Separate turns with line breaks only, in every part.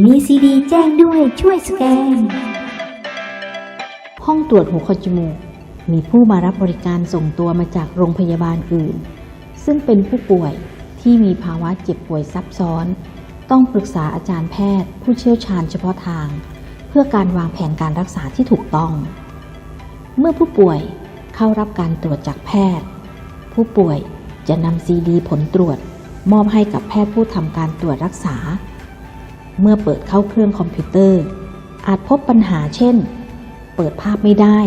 มีซีดีแจ้งด้วยช่วยสแกน
ห้องตรวจหูคอจมูก มีผู้มารับบริการส่งตัวมาจากโรงพยาบาลอื่น ซึ่งเป็นผู้ป่วยที่มีภาวะเจ็บป่วยซับซ้อน ต้องปรึกษาอาจารย์แพทย์ ผู้เชี่ยวชาญเฉพาะทาง เพื่อการวางแผนการรักษาที่ถูกต้อง เมื่อผู้ป่วยเข้ารับการตรวจจากแพทย์ ผู้ป่วยจะนำซีดีผลตรวจ มอบให้กับแพทย์ผู้ทำการตรวจรักษา เมื่อเปิดเข้าเครื่องคอมพิวเตอร์ อาจพบปัญหาเช่น เปิดภาพไม่ได้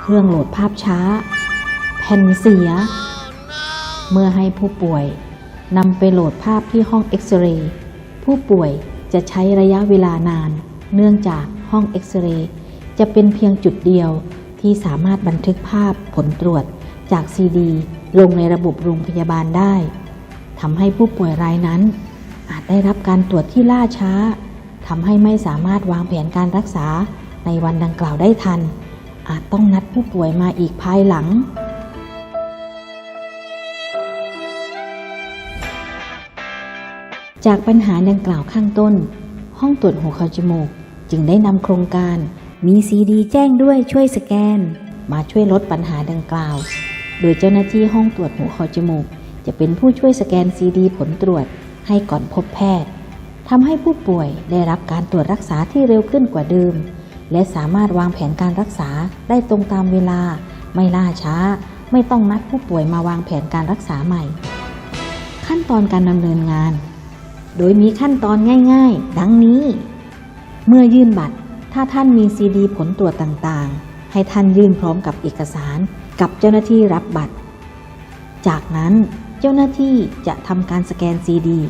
เครื่องโหลดภาพช้า แผ่นเสีย เมื่อให้ผู้ป่วยนำไปโหลดภาพที่ห้องเอ็กซเรย์ผู้ป่วยจะใช้ระยะเวลานาน เนื่องจากห้องเอ็กซเรย์จะเป็นเพียงจุดเดียวที่สามารถบันทึกภาพผลตรวจจากซีดีลงในระบบโรงพยาบาลได้ทำให้ผู้ป่วยรายนั้น ได้รับการตรวจที่ล่าช้าทำให้ไม่สามารถวางแผนการรักษาในวันดังกล่าวได้ทัน อาจต้องนัดผู้ป่วยมาอีกภายหลัง จากปัญหาดังกล่าวข้างต้น ห้องตรวจหูคอจมูก จึงได้นำโครงการ
มีซีดีแจ้งด้วยช่วยสแกน
มาช่วยลดปัญหาดังกล่าว โดยเจ้าหน้าที่ห้องตรวจหูคอจมูก จะเป็นผู้ช่วยสแกนซีดีผลตรวจ ให้ก่อนพบแพทย์ทำให้ผู้ป่วยได้รับการตรวจรักษาที่เร็วขึ้นกว่าเดิม และสามารถวางแผนการรักษาได้ตรงตามเวลา ไม่ล่าช้า ไม่ต้องนัดผู้ป่วยมาวางแผนการรักษาใหม่ ขั้นตอนการดำเนินงาน โดยมีขั้นตอนง่าย ๆ ดังนี้ เมื่อยื่นบัตร ถ้าท่านมีซีดีผลตรวจต่างๆ ให้ท่านยื่นพร้อมกับเอกสารกับเจ้าหน้าที่รับบัตร จากนั้น จ้าหน้าที่จะทำการสแกนซีดี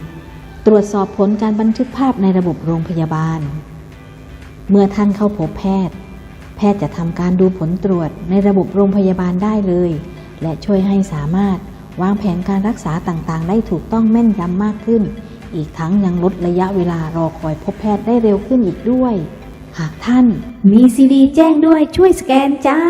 ตรวจสอบผลการบันทึกภาพในระบบโรงพยาบาล เมื่อท่านเข้าพบแพทย์ แพทย์จะทำการดูผลตรวจในระบบโรงพยาบาลได้เลย และช่วยให้สามารถวางแผนการรักษาต่างๆ ได้ถูกต้องแม่นยำมากขึ้น อีกทั้งยังลดระยะเวลารอคอยพบแพทย์ได้เร็วขึ้นอีกด้วย หากท่าน
มีซีดีแจ้งด้วยช่วยสแกนจ้า